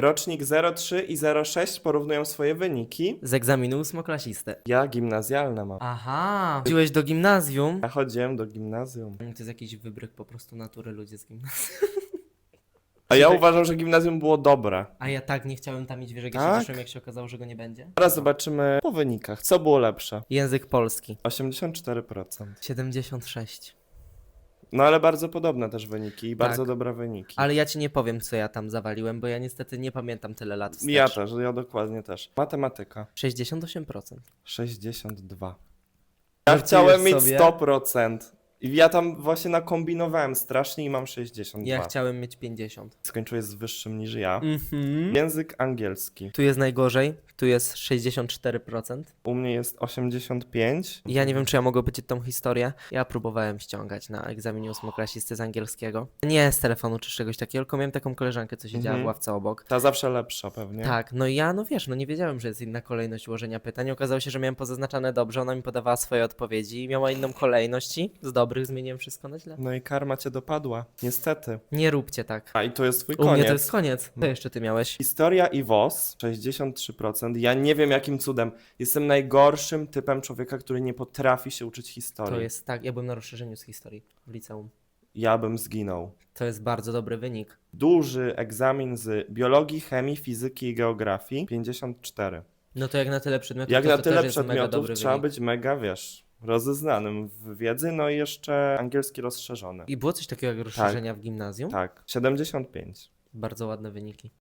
Rocznik 03 i 06 porównują swoje wyniki. Z egzaminu ósmoklasisty. Ja gimnazjalne mam. Aha. Chodziłeś do gimnazjum? Ja chodziłem do gimnazjum. To jest jakiś wybryk po prostu natury ludzie z gimnazjum. A ja uważam, że gimnazjum było dobre. A ja tak nie chciałem tam ja się Tak? cieszyłem, jak się okazało, że go nie będzie. Teraz zobaczymy po wynikach, co było lepsze. Język polski. 84%. 76. No ale bardzo podobne też wyniki i bardzo Tak. dobre wyniki. Ale ja ci nie powiem, co ja tam zawaliłem, bo ja niestety nie pamiętam tyle lat wstecz. Ja też, ja dokładnie też. Matematyka 68%. 62. No Ja chciałem mieć sobie. 100%. I ja tam właśnie nakombinowałem strasznie i mam 62. Ja chciałem mieć 50. Skończyłeś z wyższym niż ja. Mhm. Język angielski. Tu jest najgorzej, tu jest 64%. U mnie jest 85. Ja nie wiem, czy ja mogę powiedzieć tą historię. Ja próbowałem ściągać na egzaminie ósmoklasisty z angielskiego. Nie z telefonu czy z czegoś takiego, tylko miałem taką koleżankę, co siedziała Mhm. w ławce obok. Ta zawsze lepsza pewnie. Tak, no i ja, no wiesz, no nie wiedziałem, że jest inna kolejność ułożenia pytań. Okazało się, że miałem pozaznaczane dobrze, ona mi podawała swoje odpowiedzi i miała inną kolejność i z dobrych zmieniłem wszystko na źle. No i karma cię dopadła. Niestety. Nie róbcie tak. A i to jest twój U koniec. mnie to jest koniec. Co jeszcze ty miałeś? Historia i WOS 63%. Ja nie wiem jakim cudem. Jestem najgorszym typem człowieka, który nie potrafi się uczyć historii. To jest tak, ja byłem na rozszerzeniu z historii w liceum. Ja bym zginął. To jest bardzo dobry wynik. Duży egzamin z biologii, chemii, fizyki i geografii 54. No to jak na tyle przedmiotów, Jak to, na to tyle też jest mega przedmiotów dobry trzeba wynik. być mega, wiesz, rozeznanym w wiedzy, no i jeszcze angielski rozszerzony. I było coś takiego jak rozszerzenia w gimnazjum? Tak, 75. Bardzo ładne wyniki.